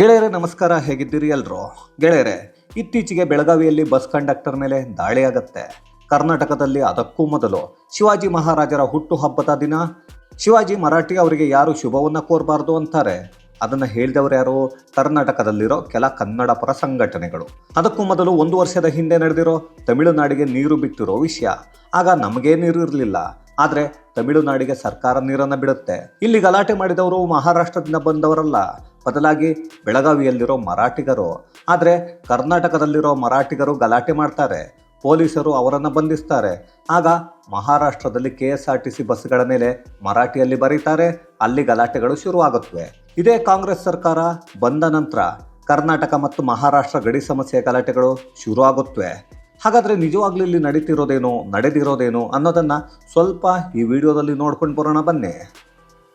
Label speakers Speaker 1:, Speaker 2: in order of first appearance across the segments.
Speaker 1: ಗೆಳೆಯರೆ, ನಮಸ್ಕಾರ, ಹೇಗಿದ್ದೀರಿ ಎಲ್ರು? ಗೆಳೆಯರೆ, ಇತ್ತೀಚೆಗೆ ಬೆಳಗಾವಿಯಲ್ಲಿ ಬಸ್ ಕಂಡಕ್ಟರ್ ಮೇಲೆ ದಾಳಿಯಾಗತ್ತೆ ಕರ್ನಾಟಕದಲ್ಲಿ ಅದಕ್ಕೂ ಮೊದಲು ಶಿವಾಜಿ ಮಹಾರಾಜರ ಹುಟ್ಟು ಹಬ್ಬದ ದಿನ. ಶಿವಾಜಿ ಮರಾಠಿ ಅವರಿಗೆ ಯಾರು ಶುಭವನ್ನು ಕೋರಬಾರ್ದು ಅಂತಾರೆ? ಅದನ್ನು ಹೇಳಿದವರು ಯಾರು? ಕರ್ನಾಟಕದಲ್ಲಿರೋ ಕೆಲ ಕನ್ನಡ ಪರ ಸಂಘಟನೆಗಳು. ಅದಕ್ಕೂ ಮೊದಲು ಒಂದು ವರ್ಷದ ಹಿಂದೆ ನಡೆದಿರೋ ತಮಿಳುನಾಡಿಗೆ ನೀರು ಬಿಟ್ಟಿರೋ ವಿಷಯ. ಆಗ ನಮಗೇ ನೀರು ಇರಲಿಲ್ಲ. ಆದರೆ ತಮಿಳುನಾಡಿಗೆ ಸರ್ಕಾರ ನೀರನ್ನು ಬಿಡುತ್ತೆ. ಇಲ್ಲಿ ಗಲಾಟೆ ಮಾಡಿದವರು ಮಹಾರಾಷ್ಟ್ರದಿಂದ ಬಂದವರಲ್ಲ. ಬದಲಾಗಿ ಬೆಳಗಾವಿಯಲ್ಲಿರೋ ಮರಾಠಿಗರು. ಆದರೆ ಕರ್ನಾಟಕದಲ್ಲಿರೋ ಮರಾಠಿಗರು ಗಲಾಟೆ ಮಾಡ್ತಾರೆ. ಪೊಲೀಸರು ಅವರನ್ನು ಬಂಧಿಸ್ತಾರೆ. ಆಗ ಮಹಾರಾಷ್ಟ್ರದಲ್ಲಿ K S R T C ಬಸ್ಗಳ ಮೇಲೆ ಮರಾಠಿಯಲ್ಲಿ ಬರೀತಾರೆ. ಅಲ್ಲಿ ಗಲಾಟೆಗಳು ಶುರುವಾಗುತ್ತವೆ. ಇದೇ ಕಾಂಗ್ರೆಸ್ ಸರ್ಕಾರ ಬಂದ ನಂತರ ಕರ್ನಾಟಕ ಮತ್ತು ಮಹಾರಾಷ್ಟ್ರ ಗಡಿ ಸಮಸ್ಯೆ ಗಲಾಟೆಗಳು ಶುರುವಾಗುತ್ತವೆ. ಹಾಗಾದರೆ ನಿಜವಾಗ್ಲೂ ಇಲ್ಲಿ ನಡೀತಿರೋದೇನು, ನಡೆದಿರೋದೇನು ಅನ್ನೋದನ್ನು ಸ್ವಲ್ಪ ಈ ವಿಡಿಯೋದಲ್ಲಿ ನೋಡ್ಕೊಂಡು ಬರೋಣ ಬನ್ನಿ.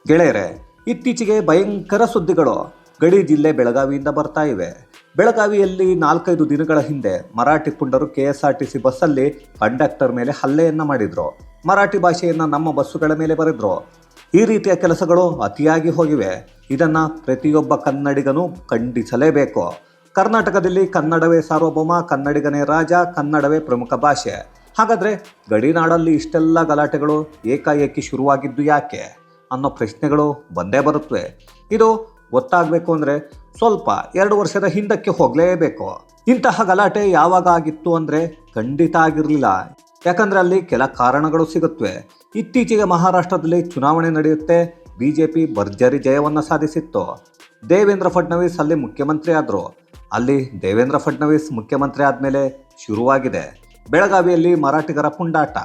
Speaker 1: ಗೆಳೆಯರೆ ಇತ್ತೀಚೆಗೆ ಭಯಂಕರ ಸುದ್ದಿಗಳು. ಗಡಿ ಜಿಲ್ಲೆ ಬೆಳಗಾವಿಯಿಂದ ಬರ್ತಾ ಇವೆ. ಬೆಳಗಾವಿಯಲ್ಲಿ ನಾಲ್ಕೈದು ದಿನಗಳ ಹಿಂದೆ ಮರಾಠಿ ಪುಂಡರು ಕೆ ಎಸ್ ಆರ್ ಟಿ ಬಸ್ಸಲ್ಲಿ ಕಂಡಕ್ಟರ್ ಮೇಲೆ ಹಲ್ಲೆಯನ್ನ ಮಾಡಿದ್ರು. ಮರಾಠಿ ಭಾಷೆಯನ್ನ ನಮ್ಮ ಬಸ್ಸುಗಳ ಮೇಲೆ ಬರೆದ್ರು. ಈ ರೀತಿಯ ಕೆಲಸಗಳು ಅತಿಯಾಗಿ ಹೋಗಿವೆ. ಇದನ್ನ ಪ್ರತಿಯೊಬ್ಬ ಕನ್ನಡಿಗನೂ ಖಂಡಿಸಲೇಬೇಕು. ಕರ್ನಾಟಕದಲ್ಲಿ ಕನ್ನಡವೇ ಸಾರ್ವಭೌಮ, ಕನ್ನಡಿಗನೇ ರಾಜ, ಕನ್ನಡವೇ ಪ್ರಮುಖ ಭಾಷೆ. ಹಾಗಾದ್ರೆ ಗಡಿನಾಡಲ್ಲಿ ಇಷ್ಟೆಲ್ಲ ಗಲಾಟೆಗಳು ಏಕಾಏಕಿ ಶುರುವಾಗಿದ್ದು ಯಾಕೆ? ಅನ್ನೋ ಪ್ರಶ್ನೆಗಳು ಬಂದೇ ಬರುತ್ತವೆ ಇದು ಗೊತ್ತಾಗಬೇಕು ಅಂದರೆ ಸ್ವಲ್ಪ ಎರಡು ವರ್ಷದ ಹಿಂದಕ್ಕೆ ಹೋಗಲೇಬೇಕು. ಇಂತಹ ಗಲಾಟೆ ಯಾವಾಗ ಆಗಿತ್ತು ಅಂದರೆ ಖಂಡಿತ ಆಗಿರಲಿಲ್ಲ. ಯಾಕಂದರೆ ಅಲ್ಲಿ ಕೆಲ ಕಾರಣಗಳು ಸಿಗುತ್ತವೆ ಇತ್ತೀಚೆಗೆ ಮಹಾರಾಷ್ಟ್ರದಲ್ಲಿ ಚುನಾವಣೆ ನಡೆಯುತ್ತೆ. ಬಿ ಜೆ ಪಿ ಭರ್ಜರಿ ಜಯವನ್ನು ಸಾಧಿಸಿತ್ತು. ದೇವೇಂದ್ರ ಫಡ್ನವೀಸ್ ಅಲ್ಲಿ ಮುಖ್ಯಮಂತ್ರಿ ಆದರು. ಅಲ್ಲಿ ದೇವೇಂದ್ರ ಫಡ್ನವೀಸ್ ಮುಖ್ಯಮಂತ್ರಿ ಆದಮೇಲೆ ಶುರುವಾಗಿದೆ. ಬೆಳಗಾವಿಯಲ್ಲಿ ಮರಾಠಿಗರ ಪುಂಡಾಟ.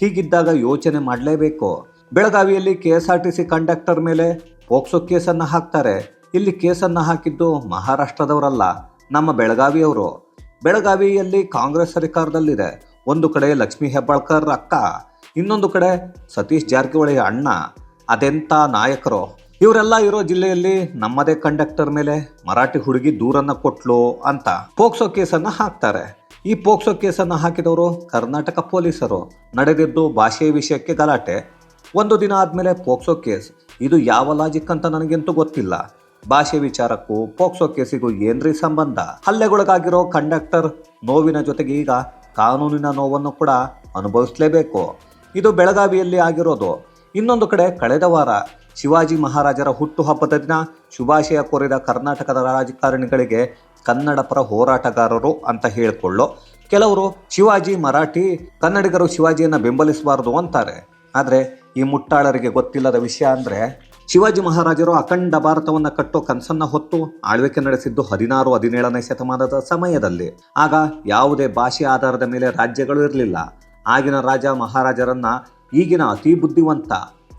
Speaker 1: ಹೀಗಿದ್ದಾಗ ಯೋಚನೆ ಮಾಡಲೇಬೇಕು. ಬೆಳಗಾವಿಯಲ್ಲಿ ಕೆ ಕಂಡಕ್ಟರ್ ಮೇಲೆ ಪೋಕ್ಸೋ ಕೇಸನ್ನು ಹಾಕ್ತಾರೆ. ಇಲ್ಲಿ ಕೇಸನ್ನು ಹಾಕಿದ್ದು ಮಹಾರಾಷ್ಟ್ರದವರಲ್ಲ, ನಮ್ಮ ಬೆಳಗಾವಿಯವರು. ಬೆಳಗಾವಿಯಲ್ಲಿ ಕಾಂಗ್ರೆಸ್ ಸರ್ಕಾರದಲ್ಲಿದೆ. ಒಂದು ಕಡೆ ಲಕ್ಷ್ಮೀ ಹೆಬ್ಬಾಳ್ಕರ್ ಅಕ್ಕ, ಇನ್ನೊಂದು ಕಡೆ ಸತೀಶ್ ಜಾರಕಿಹೊಳಿ ಅಣ್ಣ. ಅದೆಂಥ ನಾಯಕರು. ಇವರೆಲ್ಲ ಇರೋ ಜಿಲ್ಲೆಯಲ್ಲಿ ನಮ್ಮದೇ ಕಂಡಕ್ಟರ್ ಮೇಲೆ ಮರಾಠಿ ಹುಡುಗಿ ದೂರನ್ನು ಕೊಟ್ಲು ಅಂತ ಪೋಕ್ಸೋ ಕೇಸನ್ನು ಹಾಕ್ತಾರೆ. ಈ ಪೋಕ್ಸೋ ಕೇಸನ್ನು ಹಾಕಿದವರು ಕರ್ನಾಟಕ ಪೊಲೀಸರು. ನಡೆದಿದ್ದು ಭಾಷೆಯ ವಿಷಯಕ್ಕೆ ಗಲಾಟೆ. ಒಂದು ದಿನ ಆದಮೇಲೆ ಪೋಕ್ಸೋ ಕೇಸ್. ಇದು ಯಾವ ಲಾಜಿಕ್ ಅಂತ ನನಗಂತೂ ಗೊತ್ತಿಲ್ಲ. ಭಾಷೆ ವಿಚಾರಕ್ಕೂ ಪೋಕ್ಸೋ ಕೇಸಿಗೂ ಏನ್ರಿ ಸಂಬಂಧ? ಹಲ್ಲೆಗೊಳಗಾಗಿರೋ ಕಂಡಕ್ಟರ್ ನೋವಿನ ಜೊತೆಗೆ ಈಗ ಕಾನೂನಿನ ನೋವನ್ನು ಕೂಡ ಅನುಭವಿಸಲೇಬೇಕು. ಇದು ಬೆಳಗಾವಿಯಲ್ಲಿ ಆಗಿರೋದು. ಇನ್ನೊಂದು ಕಡೆ ಕಳೆದ ವಾರ ಶಿವಾಜಿ ಮಹಾರಾಜರ ಹುಟ್ಟುಹಬ್ಬದ ದಿನ ಶುಭಾಶಯ ಕೋರಿದ ಕರ್ನಾಟಕದ ರಾಜಕಾರಣಿಗಳಿಗೆ ಕನ್ನಡ ಪರ ಹೋರಾಟಗಾರರು ಅಂತ ಹೇಳಿಕೊಳ್ಳೋ. ಕೆಲವರು ಶಿವಾಜಿ ಮರಾಠಿ, ಕನ್ನಡಿಗರು ಶಿವಾಜಿಯನ್ನು ಬೆಂಬಲಿಸಬಾರದು ಅಂತಾರೆ. ಆದರೆ ಈ ಮುಟ್ಟಾಳರಿಗೆ ಗೊತ್ತಿಲ್ಲದ ವಿಷಯ ಅಂದರೆ ಶಿವಾಜಿ ಮಹಾರಾಜರು ಅಖಂಡ ಭಾರತವನ್ನು ಕಟ್ಟೋ ಕನಸನ್ನ ಹೊತ್ತು ಆಳ್ವಿಕೆ ನಡೆಸಿದ್ದು ಹದಿನಾರು, ಹದಿನೇಳನೇ ಶತಮಾನದ ಸಮಯದಲ್ಲಿ. ಆಗ ಯಾವುದೇ ಭಾಷೆ ಆಧಾರದ ಮೇಲೆ ರಾಜ್ಯಗಳು ಇರಲಿಲ್ಲ. ಆಗಿನ ರಾಜ ಮಹಾರಾಜರನ್ನ ಈಗಿನ ಅತಿ ಬುದ್ಧಿವಂತ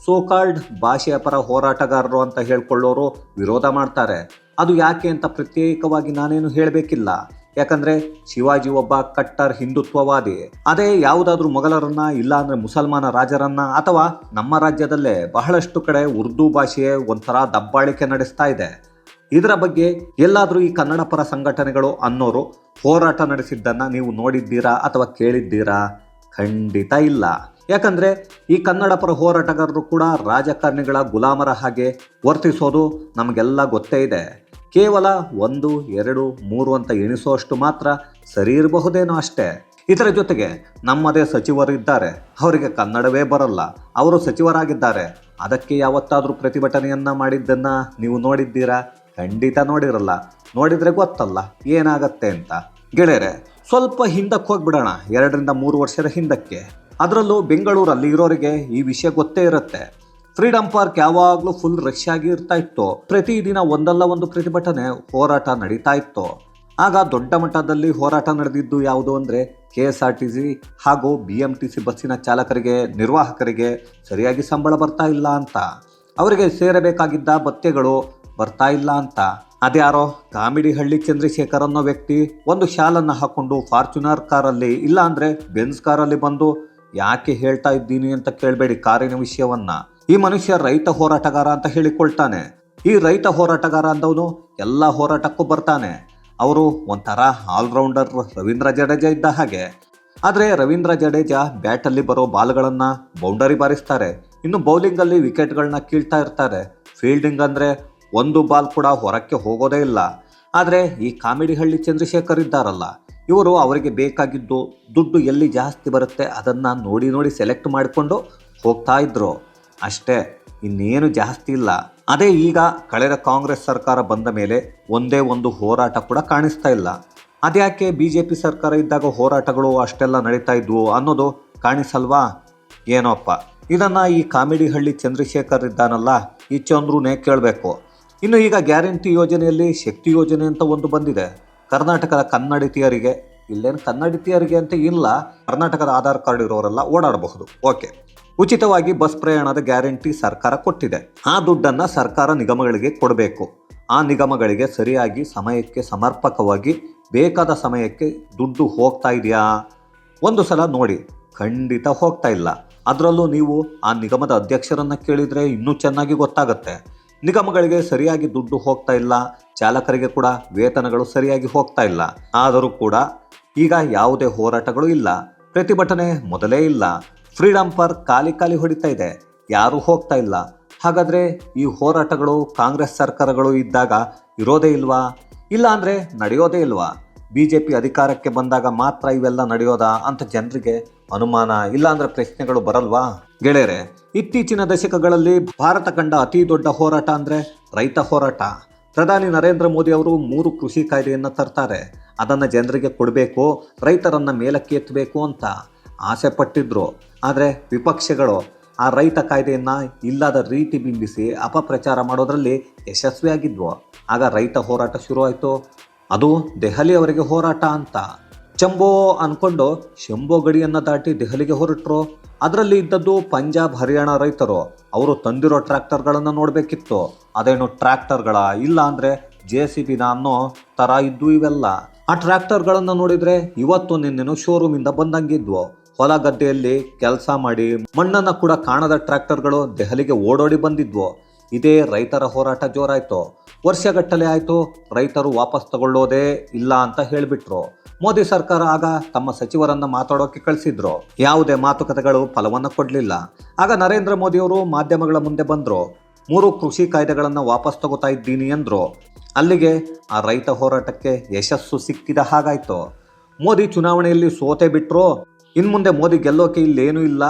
Speaker 1: ಸೋಕಾಲ್ಡ್ ಭಾಷೆಯ ಪರ ಹೋರಾಟಗಾರರು ಅಂತ ಹೇಳ್ಕೊಳ್ಳೋರು ವಿರೋಧ ಮಾಡ್ತಾರೆ. ಅದು ಯಾಕೆ ಅಂತ ಪ್ರತ್ಯೇಕವಾಗಿ ನಾನೇನು ಹೇಳಬೇಕಿಲ್ಲ. ಯಾಕಂದ್ರೆ ಶಿವಾಜಿ ಒಬ್ಬ ಕಟ್ಟರ್ ಹಿಂದುತ್ವವಾದಿ. ಅದೇ ಯಾವುದಾದ್ರೂ ಮೊಘಲರನ್ನ ಇಲ್ಲ ಅಂದ್ರೆ ಮುಸಲ್ಮಾನ ರಾಜರನ್ನ ಅಥವಾ ನಮ್ಮ ರಾಜ್ಯದಲ್ಲೇ ಬಹಳಷ್ಟು ಕಡೆ ಉರ್ದು ಭಾಷೆಯೇ ಒಂಥರ ದಬ್ಬಾಳಿಕೆ ನಡೆಸ್ತಾ ಇದೆ. ಇದರ ಬಗ್ಗೆ ಎಲ್ಲಾದರೂ ಈ ಕನ್ನಡ ಪರ ಸಂಘಟನೆಗಳು ಅನ್ನೋರು ಹೋರಾಟ ನಡೆಸಿದ್ದನ್ನ ನೀವು ನೋಡಿದ್ದೀರಾ ಅಥವಾ ಕೇಳಿದ್ದೀರಾ? ಖಂಡಿತ ಇಲ್ಲ. ಯಾಕಂದ್ರೆ ಈ ಕನ್ನಡ ಪರ ಹೋರಾಟಗಾರರು ಕೂಡ ರಾಜಕಾರಣಿಗಳ ಗುಲಾಮರ ಹಾಗೆ ವರ್ತಿಸೋದು ನಮಗೆಲ್ಲ ಗೊತ್ತೇ ಇದೆ. ಕೇವಲ ಒಂದು, ಎರಡು, ಮೂರು ಅಂತ ಎಣಿಸುವಷ್ಟು ಮಾತ್ರ ಸರಿ ಇರಬಹುದೇನೋ ಅಷ್ಟೇ. ಇದರ ಜೊತೆಗೆ ನಮ್ಮದೇ ಸಚಿವರು ಇದ್ದಾರೆ. ಅವರಿಗೆ ಕನ್ನಡವೇ ಬರಲ್ಲ. ಅವರು ಸಚಿವರಾಗಿದ್ದಾರೆ. ಅದಕ್ಕೆ ಯಾವತ್ತಾದರೂ ಪ್ರತಿಭಟನೆಯನ್ನ ಮಾಡಿದ್ದನ್ನ ನೀವು ನೋಡಿದ್ದೀರಾ? ಖಂಡಿತ ನೋಡಿರಲ್ಲ. ನೋಡಿದ್ರೆ ಗೊತ್ತಲ್ಲ, ಏನಾಗತ್ತೆ ಅಂತ. ಗೆಳೆಯರೆ, ಸ್ವಲ್ಪ ಹಿಂದಕ್ಕೆ ಹೋಗ್ಬಿಡೋಣ. ಎರಡರಿಂದ ಮೂರು ವರ್ಷದ ಹಿಂದಕ್ಕೆ. ಅದರಲ್ಲೂ ಬೆಂಗಳೂರಲ್ಲಿ ಇರೋರಿಗೆ ಈ ವಿಷಯ ಗೊತ್ತೇ ಇರುತ್ತೆ. ಫ್ರೀಡಂ ಪಾರ್ಕ್ ಯಾವಾಗಲೂ ಫುಲ್ ರಶ್ ಆಗಿ ಇರ್ತಾ ಇತ್ತು. ಪ್ರತಿದಿನ ಒಂದಲ್ಲ ಒಂದು ಪ್ರತಿಭಟನೆ ಹೋರಾಟ ನಡೀತಾ ಇತ್ತು. ಆಗ ದೊಡ್ಡ ಮಟ್ಟದಲ್ಲಿ ಹೋರಾಟ ನಡೆದಿದ್ದು ಯಾವುದು ಅಂದರೆ K S R T C ಹಾಗೂ ಬಿ ಎಂ ಟಿ ಸಿ ಬಸ್ಸಿನ ಚಾಲಕರಿಗೆ, ನಿರ್ವಾಹಕರಿಗೆ ಸರಿಯಾಗಿ ಸಂಬಳ ಬರ್ತಾ ಇಲ್ಲ ಅಂತ. ಅವರಿಗೆ ಸೇರಬೇಕಾಗಿದ್ದ ಭತ್ಯೆಗಳು ಬರ್ತಾ ಇಲ್ಲ ಅಂತ. ಅದ್ಯಾರೋ ಕಾಮಿಡಿ ಹಳ್ಳಿ ಚಂದ್ರಶೇಖರ್ ಅನ್ನೋ ವ್ಯಕ್ತಿ ಒಂದು ಶಾಲನ್ನು ಹಾಕೊಂಡು ಫಾರ್ಚುನರ್ ಕಾರಲ್ಲಿ ಇಲ್ಲ ಅಂದ್ರೆ ಬೆನ್ಸ್ ಕಾರಲ್ಲಿ ಬಂದು, ಯಾಕೆ ಹೇಳ್ತಾ ಇದ್ದೀನಿ ಅಂತ ಕೇಳಬೇಡಿ ಕಾರಿನ ವಿಷಯವನ್ನ. ಈ ಮನುಷ್ಯ ರೈತ ಹೋರಾಟಗಾರ ಅಂತ ಹೇಳಿಕೊಳ್ತಾನೆ. ಈ ರೈತ ಹೋರಾಟಗಾರ ಅಂದವನು ಎಲ್ಲ ಹೋರಾಟಕ್ಕೂ ಬರ್ತಾನೆ. ಅವರು ಒಂಥರ ಆಲ್ರೌಂಡರ್ ರವೀಂದ್ರ ಜಡೇಜಾ ಇದ್ದ ಹಾಗೆ. ಆದರೆ ರವೀಂದ್ರ ಜಡೇಜಾ ಬ್ಯಾಟಲ್ಲಿ ಬರೋ ಬಾಲ್ಗಳನ್ನು ಬೌಂಡರಿ ಬಾರಿಸ್ತಾರೆ. ಇನ್ನು ಬೌಲಿಂಗಲ್ಲಿ ವಿಕೆಟ್ಗಳನ್ನ ಕೀಳ್ತಾ ಇರ್ತಾರೆ. ಫೀಲ್ಡಿಂಗ್ ಅಂದರೆ ಒಂದು ಬಾಲ್ ಕೂಡ ಹೊರಕ್ಕೆ ಹೋಗೋದೇ ಇಲ್ಲ. ಆದರೆ ಈ ಕಾಮಿಡಿ ಹಳ್ಳಿ ಚಂದ್ರಶೇಖರ್ ಇದ್ದಾರಲ್ಲ, ಇವರು ಅವರಿಗೆ ಬೇಕಾಗಿದ್ದು ದುಡ್ಡು ಎಲ್ಲಿ ಜಾಸ್ತಿ ಬರುತ್ತೆ ಅದನ್ನು ನೋಡಿ ನೋಡಿ ಸೆಲೆಕ್ಟ್ ಮಾಡಿಕೊಂಡು ಹೋಗ್ತಾ ಇದ್ರು. ಅಷ್ಟೇ, ಇನ್ನೇನು ಜಾಸ್ತಿ ಇಲ್ಲ. ಅದೇ ಈಗ ಕಳೆದ ಕಾಂಗ್ರೆಸ್ ಸರ್ಕಾರ ಬಂದ ಮೇಲೆ ಒಂದೇ ಒಂದು ಹೋರಾಟ ಕೂಡ ಕಾಣಿಸ್ತಾ ಇಲ್ಲ. ಅದ್ಯಾಕೆ ಬಿ ಜೆ ಪಿ ಸರ್ಕಾರ ಇದ್ದಾಗ ಹೋರಾಟಗಳು ಅಷ್ಟೆಲ್ಲ ನಡೀತಾ ಇದ್ವು ಅನ್ನೋದು ಕಾಣಿಸಲ್ವಾ? ಏನೋಪ್ಪ. ಇದನ್ನು ಈ ಕಾಮಿಡಿ ಹಳ್ಳಿ ಚಂದ್ರಶೇಖರ್ ಇದ್ದಾನಲ್ಲ, ಈ ಚಂದ್ರೂನೇ ಕೇಳಬೇಕು. ಇನ್ನು ಈಗ ಗ್ಯಾರಂಟಿ ಯೋಜನೆಯಲ್ಲಿ ಶಕ್ತಿ ಯೋಜನೆ ಅಂತ ಒಂದು ಬಂದಿದೆ. ಕರ್ನಾಟಕದ ಕನ್ನಡಿತಿಯರಿಗೆ ಇಲ್ಲೇನು ಕನ್ನಡಿತಿಯರಿಗೆ ಅಂತ ಇಲ್ಲ, ಕರ್ನಾಟಕದ ಆಧಾರ್ ಕಾರ್ಡ್ ಇರೋರೆಲ್ಲ ಓಡಾಡಬಹುದು. ಓಕೆ. ಉಚಿತವಾಗಿ ಬಸ್ ಪ್ರಯಾಣದ ಗ್ಯಾರಂಟಿ ಸರ್ಕಾರ ಕೊಟ್ಟಿದೆ. ಆ ದುಡ್ಡನ್ನು ಸರ್ಕಾರ ನಿಗಮಗಳಿಗೆ ಕೊಡಬೇಕು. ಆ ನಿಗಮಗಳಿಗೆ ಸರಿಯಾಗಿ ಸಮಯಕ್ಕೆ ಸಮರ್ಪಕವಾಗಿ ಬೇಕಾದ ಸಮಯಕ್ಕೆ ದುಡ್ಡು ಹೋಗ್ತಾ ಇದೆಯಾ? ಒಂದು ಸಲ ನೋಡಿ. ಖಂಡಿತ ಹೋಗ್ತಾ ಇಲ್ಲ. ಅದರಲ್ಲೂ ನೀವು ಆ ನಿಗಮದ ಅಧ್ಯಕ್ಷರನ್ನು ಕೇಳಿದರೆ ಇನ್ನೂ ಚೆನ್ನಾಗಿ ಗೊತ್ತಾಗುತ್ತೆ. ನಿಗಮಗಳಿಗೆ ಸರಿಯಾಗಿ ದುಡ್ಡು ಹೋಗ್ತಾ ಇಲ್ಲ. ಚಾಲಕರಿಗೆ ಕೂಡ ವೇತನಗಳು ಸರಿಯಾಗಿ ಹೋಗ್ತಾ ಇಲ್ಲ. ಆದರೂ ಕೂಡ ಈಗ ಯಾವುದೇ ಹೋರಾಟಗಳು ಇಲ್ಲ. ಪ್ರತಿಭಟನೆ ಮೊದಲೇ ಇಲ್ಲ. ಫ್ರೀಡಮ್ ಪಾರ್ಕ್ ಖಾಲಿ ಖಾಲಿ ಹೊಡಿತಾ ಇದೆ. ಯಾರೂ ಹೋಗ್ತಾ ಇಲ್ಲ. ಹಾಗಾದರೆ ಈ ಹೋರಾಟಗಳು ಕಾಂಗ್ರೆಸ್ ಸರ್ಕಾರಗಳು ಇದ್ದಾಗ ಇರೋದೇ ಇಲ್ವಾ? ಇಲ್ಲ ಅಂದರೆ ನಡೆಯೋದೇ ಇಲ್ವಾ? ಬಿ ಜೆ ಪಿ ಅಧಿಕಾರಕ್ಕೆ ಬಂದಾಗ ಮಾತ್ರ ಇವೆಲ್ಲ ನಡೆಯೋದಾ ಅಂತ ಜನರಿಗೆ ಅನುಮಾನ ಇಲ್ಲಾಂದ್ರೆ ಪ್ರಶ್ನೆಗಳು ಬರಲ್ವಾ? ಗೆಳೆಯರೆ, ಇತ್ತೀಚಿನ ದಶಕಗಳಲ್ಲಿ ಭಾರತ ಕಂಡ ಅತಿ ದೊಡ್ಡ ಹೋರಾಟ ಅಂದರೆ ರೈತ ಹೋರಾಟ. ಪ್ರಧಾನಿ ನರೇಂದ್ರ ಮೋದಿ ಅವರು ಮೂರು ಕೃಷಿ ಕಾಯ್ದೆಯನ್ನು ತರ್ತಾರೆ. ಅದನ್ನು ಜನರಿಗೆ ಕೊಡಬೇಕು, ರೈತರನ್ನು ಮೇಲಕ್ಕೆ ಎತ್ತಬೇಕು ಅಂತ. ಆಸೆ ಪಟ್ಟಿದ್ರು ಆದರೆ ವಿಪಕ್ಷಗಳು ಆ ರೈತ ಕಾಯ್ದೆಯನ್ನು ಇಲ್ಲದ ರೀತಿ ಬಿಂಬಿಸಿ ಅಪಪ್ರಚಾರ ಮಾಡೋದರಲ್ಲಿ ಯಶಸ್ವಿಯಾಗಿದ್ವು. ಆಗ ರೈತ ಹೋರಾಟ ಶುರುವಾಯಿತು. ಅದು ದೆಹಲಿಯವರಿಗೆ ಹೋರಾಟ ಅಂತ. ಚಂಬೋ ಅನ್ಕೊಂಡು ಶಂಭೋ ಗಡಿಯನ್ನು ದಾಟಿ ದೆಹಲಿಗೆ ಹೊರಟರು. ಅದರಲ್ಲಿ ಇದ್ದದ್ದು ಪಂಜಾಬ್, ಹರಿಯಾಣ ರೈತರು. ಅವರು ತಂದಿರೋ ಟ್ರ್ಯಾಕ್ಟರ್ಗಳನ್ನು ನೋಡಬೇಕಿತ್ತು. ಅದೇನು ಟ್ರ್ಯಾಕ್ಟರ್ಗಳ? ಇಲ್ಲ ಅಂದರೆ ಜೆ ಸಿ ಬಿನ ಅನ್ನೋ ಥರ ಇದ್ದು ಇವೆಲ್ಲ. ಆ ಟ್ರ್ಯಾಕ್ಟರ್ಗಳನ್ನು ನೋಡಿದರೆ ಇವತ್ತು ನಿನ್ನೆನು ಶೋರೂಮಿಂದ ಬಂದಂಗಿದ್ವು. ಹೊಲ ಗದ್ದೆಯಲ್ಲಿ ಕೆಲಸ ಮಾಡಿ ಮಣ್ಣನ್ನು ಕೂಡ ಕಾಣದ ಟ್ರ್ಯಾಕ್ಟರ್ಗಳು ದೆಹಲಿಗೆ ಓಡೋಡಿ ಬಂದಿದ್ವು. ಇದೇ ರೈತರ ಹೋರಾಟ ಜೋರಾಯ್ತು. ವರ್ಷಗಟ್ಟಲೆ ಆಯಿತು, ರೈತರು ವಾಪಸ್ ತಗೊಳ್ಳೋದೇ ಇಲ್ಲ ಅಂತ ಹೇಳಿಬಿಟ್ರು. ಮೋದಿ ಸರ್ಕಾರ ಆಗ ತಮ್ಮ ಸಚಿವರನ್ನ ಮಾತಾಡೋಕೆ ಕಳಿಸಿದ್ರು. ಯಾವುದೇ ಮಾತುಕತೆಗಳು ಫಲವನ್ನು ಕೊಡಲಿಲ್ಲ. ಆಗ ನರೇಂದ್ರ ಮೋದಿಯವರು ಮಾಧ್ಯಮಗಳ ಮುಂದೆ ಬಂದರು. ಮೂರು ಕೃಷಿ ಕಾಯ್ದೆಗಳನ್ನು ವಾಪಸ್ ತಗೋತಾ ಇದ್ದೀನಿ ಅಂದ್ರು. ಅಲ್ಲಿಗೆ ಆ ರೈತ ಹೋರಾಟಕ್ಕೆ ಯಶಸ್ಸು ಸಿಕ್ಕಿದ ಹಾಗಾಯ್ತು. ಮೋದಿ ಚುನಾವಣೆಯಲ್ಲಿ ಸೋತೆ ಬಿಟ್ರು ಇನ್ನು ಮುಂದೆ ಮೋದಿ ಗೆಲ್ಲೋಕೆ ಇಲ್ಲೇನೂ ಇಲ್ಲ.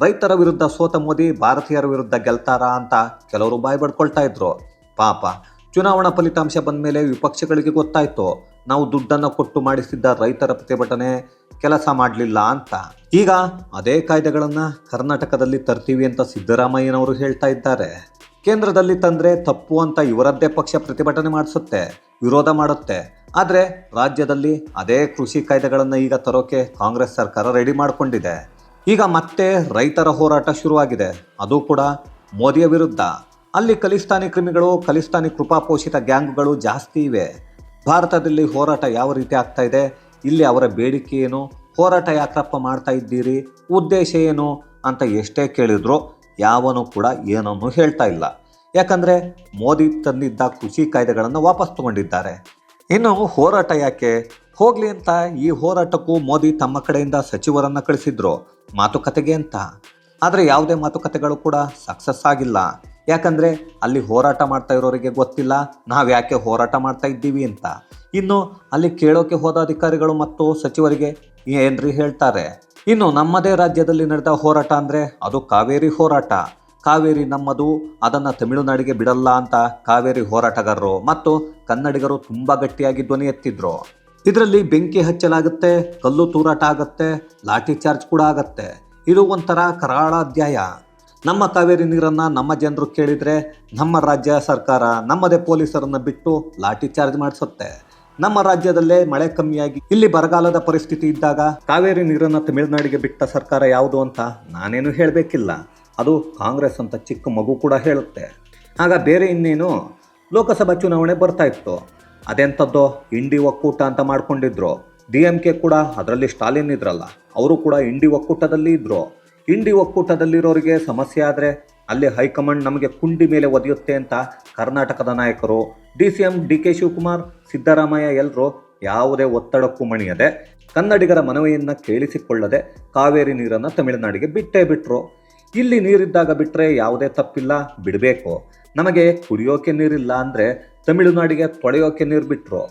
Speaker 1: ರೈತರ ವಿರುದ್ಧ ಸೋತ ಮೋದಿ, ಭಾರತೀಯರ ವಿರುದ್ಧ ಗೆಲ್ತಾರ ಅಂತ ಕೆಲವರು ಬಾಯಿ ಬಡ್ಕೊಳ್ತಾ ಇದ್ರು. ಪಾಪ, ಚುನಾವಣಾ ಫಲಿತಾಂಶ ಬಂದ ಮೇಲೆ ವಿಪಕ್ಷಗಳಿಗೆ ಗೊತ್ತಾಯ್ತು. ನಾವು ದುಡ್ಡನ್ನು ಕೊಟ್ಟು ಮಾಡಿಸಿದ್ದ ರೈತರ ಪ್ರತಿಭಟನೆ ಕೆಲಸ ಮಾಡಲಿಲ್ಲ ಅಂತ. ಈಗ ಅದೇ ಕಾಯ್ದೆಗಳನ್ನು ಕರ್ನಾಟಕದಲ್ಲಿ ತರ್ತೀವಿ ಅಂತ ಸಿದ್ದರಾಮಯ್ಯನವರು ಹೇಳ್ತಾ ಇದ್ದಾರೆ. ಕೇಂದ್ರದಲ್ಲಿ ತಂದ್ರೆ ತಪ್ಪು ಅಂತ ಇವರದ್ದೇ ಪಕ್ಷ ಪ್ರತಿಭಟನೆ ಮಾಡಿಸುತ್ತೆ, ವಿರೋಧ ಮಾಡುತ್ತೆ. ಆದರೆ ರಾಜ್ಯದಲ್ಲಿ ಅದೇ ಕೃಷಿ ಕಾಯ್ದೆಗಳನ್ನು ಈಗ ತರೋಕೆ ಕಾಂಗ್ರೆಸ್ ಸರ್ಕಾರ ರೆಡಿ ಮಾಡಿಕೊಂಡಿದೆ. ಈಗ ಮತ್ತೆ ರೈತರ ಹೋರಾಟ ಶುರುವಾಗಿದೆ. ಅದು ಕೂಡ ಮೋದಿಯ ವಿರುದ್ಧ. ಅಲ್ಲಿ ಖಲಿಸ್ತಾನಿ ಕ್ರಿಮಿಗಳು ಖಲಿಸ್ತಾನಿ ಕೃಪಾಪೋಷಿತ ಗ್ಯಾಂಗ್ಗಳು ಜಾಸ್ತಿ ಇವೆ. ಭಾರತದಲ್ಲಿ ಹೋರಾಟ ಯಾವ ರೀತಿ ಆಗ್ತಾ ಇದೆ? ಇಲ್ಲಿ ಅವರ ಬೇಡಿಕೆ ಏನು? ಹೋರಾಟ ಯಾಕ್ರಪ್ಪ ಮಾಡ್ತಾ ಇದ್ದೀರಿ? ಉದ್ದೇಶ ಏನು? ಅಂತ ಎಷ್ಟೇ ಕೇಳಿದ್ರು ಯಾವನು ಕೂಡ ಏನನ್ನು ಹೇಳ್ತಾ ಇಲ್ಲ. ಯಾಕಂದರೆ ಮೋದಿ ತಂದಿದ್ದ ಕೃಷಿ ಕಾಯ್ದೆಗಳನ್ನು ವಾಪಸ್ ತಗೊಂಡಿದ್ದಾರೆ. ಇನ್ನು ಹೋರಾಟ ಯಾಕೆ? ಹೋಗಲಿ ಅಂತ ಈ ಹೋರಾಟಕ್ಕೂ ಮೋದಿ ತಮ್ಮ ಕಡೆಯಿಂದ ಸಚಿವರನ್ನು ಕಳಿಸಿದ್ರು. ಮಾತುಕತೆಗೆ ಅಂತ. ಆದರೆ ಯಾವುದೇ ಮಾತುಕತೆಗಳು ಕೂಡ ಸಕ್ಸಸ್ ಆಗಿಲ್ಲ. ಯಾಕಂದರೆ ಅಲ್ಲಿ ಹೋರಾಟ ಮಾಡ್ತಾ ಇರೋರಿಗೆ ಗೊತ್ತಿಲ್ಲ, ನಾವು ಯಾಕೆ ಹೋರಾಟ ಮಾಡ್ತಾ ಇದ್ದೀವಿ ಅಂತ. ಇನ್ನು ಅಲ್ಲಿ ಕೇಳೋಕೆ ಹೋದ ಅಧಿಕಾರಿಗಳು ಮತ್ತು ಸಚಿವರಿಗೆ ಏನ್ರಿ ಹೇಳ್ತಾರೆ? ಇನ್ನು ನಮ್ಮದೇ ರಾಜ್ಯದಲ್ಲಿ ನಡೆದ ಹೋರಾಟ ಅಂದರೆ ಅದು ಕಾವೇರಿ ಹೋರಾಟ. ಕಾವೇರಿ ನಮ್ಮದು, ಅದನ್ನು ತಮಿಳುನಾಡಿಗೆ ಬಿಡಲ್ಲ ಅಂತ ಕಾವೇರಿ ಹೋರಾಟಗಾರರು ಮತ್ತು ಕನ್ನಡಿಗರು ತುಂಬ ಗಟ್ಟಿಯಾಗಿ ಧ್ವನಿ ಎತ್ತಿದ್ರು. ಇದರಲ್ಲಿ ಬೆಂಕಿ ಹಚ್ಚಲಾಗುತ್ತೆ, ಕಲ್ಲು ತೂರಾಟ ಆಗುತ್ತೆ, ಲಾಠಿ ಚಾರ್ಜ್ ಕೂಡ ಆಗತ್ತೆ. ಇದು ಒಂಥರ ಕರಾಳ ಅಧ್ಯಾಯ ನಮ್ಮ ಕಾವೇರಿ ನೀರನ್ನು ನಮ್ಮ ಜನರು ಕೇಳಿದರೆ ನಮ್ಮ ರಾಜ್ಯ ಸರ್ಕಾರ ನಮ್ಮದೇ ಪೊಲೀಸರನ್ನು ಬಿಟ್ಟು ಲಾಠಿ ಚಾರ್ಜ್ ಮಾಡಿಸುತ್ತೆ. ನಮ್ಮ ರಾಜ್ಯದಲ್ಲೇ ಮಳೆ ಕಮ್ಮಿಯಾಗಿ, ಇಲ್ಲಿ ಬರಗಾಲದ ಪರಿಸ್ಥಿತಿ ಇದ್ದಾಗ ಕಾವೇರಿ ನೀರನ್ನು ತಮಿಳುನಾಡಿಗೆ ಬಿಟ್ಟ ಸರ್ಕಾರ ಯಾವುದು ಅಂತ ನಾನೇನು ಹೇಳಬೇಕಿಲ್ಲ. ಅದು ಕಾಂಗ್ರೆಸ್ ಅಂತ ಚಿಕ್ಕ ಮಗು ಕೂಡ ಹೇಳುತ್ತೆ. ಆಗ ಬೇರೆ ಇನ್ನೇನು? ಲೋಕಸಭಾ ಚುನಾವಣೆ ಬರ್ತಾ ಇತ್ತು. ಅದೆಂಥದ್ದೋ ಇಂಡಿ ಒಕ್ಕೂಟ ಅಂತ ಮಾಡ್ಕೊಂಡಿದ್ರು. ಡಿ ಎಂ ಕೆ ಕೂಡ ಅದರಲ್ಲಿ ಸ್ಟಾಲಿನ್ ಇದ್ರಲ್ಲ, ಅವರು ಕೂಡ ಇಂಡಿ ಒಕ್ಕೂಟದಲ್ಲಿ ಇದ್ದರು ಇಂಡಿ ಒಕ್ಕೂಟದಲ್ಲಿರೋರಿಗೆ ಸಮಸ್ಯೆ ಆದರೆ ಅಲ್ಲಿ ಹೈಕಮಾಂಡ್ ನಮಗೆ ಕುಂಡಿ ಮೇಲೆ ಒದೆಯುತ್ತೆ ಅಂತ ಕರ್ನಾಟಕದ ನಾಯಕರು D C M D K Shivakumar, Siddaramaiah ಎಲ್ಲರೂ ಯಾವುದೇ ಒತ್ತಡಕ್ಕೂ ಮಣಿಯದೆ ಕನ್ನಡಿಗರ ಮನವಿಯನ್ನು ಕೇಳಿಸಿಕೊಳ್ಳದೆ ಕಾವೇರಿ ನೀರನ್ನು ತಮಿಳುನಾಡಿಗೆ ಬಿಟ್ಟೇ ಬಿಟ್ಟರು ಇಲ್ಲಿ ನೀರಿದ್ದಾಗ ಬಿಟ್ಟರೆ ಯಾವುದೇ ತಪ್ಪಿಲ್ಲ, ಬಿಡಬೇಕು. ನಮಗೆ ಕುಡಿಯೋಕೆ ನೀರಿಲ್ಲ ಅಂದರೆ ತಮಿಳುನಾಡಿಗೆ ತೊಳೆಯೋಕೆ ನೀರು ಬಿಟ್ಟರು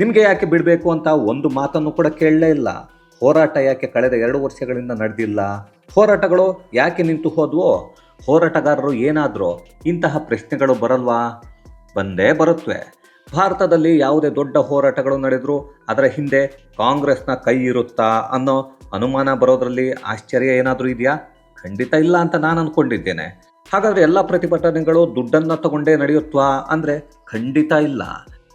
Speaker 1: ನಿಮಗೆ ಯಾಕೆ ಬಿಡಬೇಕು ಅಂತ ಒಂದು ಮಾತನ್ನು ಕೂಡ ಕೇಳಲೇ ಇಲ್ಲ. ಹೋರಾಟ ಯಾಕೆ ಕಳೆದ ಎರಡು ವರ್ಷಗಳಿಂದ ನಡೆದಿಲ್ಲ? ಹೋರಾಟಗಳು ಯಾಕೆ ನಿಂತು ಹೋದ್ವೋ? ಹೋರಾಟಗಾರರು ಏನಾದರೂ ಇಂತಹ ಪ್ರಶ್ನೆಗಳು ಬರಲ್ವಾ? ಬಂದೇ ಬರುತ್ತವೆ ಭಾರತದಲ್ಲಿ ಯಾವುದೇ ದೊಡ್ಡ ಹೋರಾಟಗಳು ನಡೆದರೂ ಅದರ ಹಿಂದೆ ಕಾಂಗ್ರೆಸ್ನ ಕೈ ಇರುತ್ತಾ ಅನ್ನೋ ಅನುಮಾನ ಬರೋದರಲ್ಲಿ ಆಶ್ಚರ್ಯ ಏನಾದರೂ ಇದೆಯಾ? ಖಂಡಿತ ಇಲ್ಲ ಅಂತ ನಾನು ಅಂದ್ಕೊಂಡಿದ್ದೇನೆ ಹಾಗಾದರೆ ಎಲ್ಲ ಪ್ರತಿಭಟನೆಗಳು ದುಡ್ಡನ್ನು ತಗೊಂಡೇ ನಡೆಯುತ್ತಾ ಅಂದರೆ ಖಂಡಿತ ಇಲ್ಲ.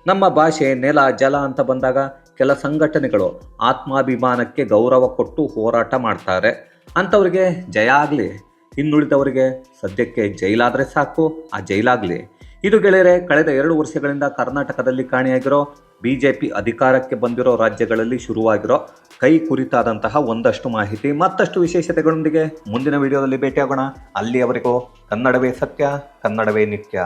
Speaker 1: ನಮ್ಮ ಭಾಷೆ ನೆಲ, ಜಲ ಅಂತ ಬಂದಾಗ ಕೆಲ ಸಂಘಟನೆಗಳು ಆತ್ಮಾಭಿಮಾನಕ್ಕೆ ಗೌರವ ಕೊಟ್ಟು ಹೋರಾಟ ಮಾಡ್ತಾರೆ. ಅಂಥವ್ರಿಗೆ ಜಯ ಆಗಲಿ. ಇನ್ನುಳಿದವರಿಗೆ ಸದ್ಯಕ್ಕೆ ಜೈಲಾದರೆ ಸಾಕು, ಆ ಜೈಲಾಗಲಿ. ಇದು ಗೆಳೆಯರೆ, ಕಳೆದ ಎರಡು ವರ್ಷಗಳಿಂದ ಕರ್ನಾಟಕದಲ್ಲಿ ಕಾಣೆಯಾಗಿರೋ ಬಿ ಜೆ ಪಿ ಅಧಿಕಾರಕ್ಕೆ ಬಂದಿರೋ ರಾಜ್ಯಗಳಲ್ಲಿ ಶುರುವಾಗಿರೋ ಕೈ ಕುರಿತಾದಂತಹ ಒಂದಷ್ಟು ಮಾಹಿತಿ, ಮತ್ತಷ್ಟು ವಿಶೇಷತೆಗಳೊಂದಿಗೆ ಮುಂದಿನ ವಿಡಿಯೋದಲ್ಲಿ ಭೇಟಿಯಾಗೋಣ. ಅಲ್ಲಿಯವರೆಗೂ ಕನ್ನಡವೇ ಸತ್ಯ, ಕನ್ನಡವೇ ನಿತ್ಯ.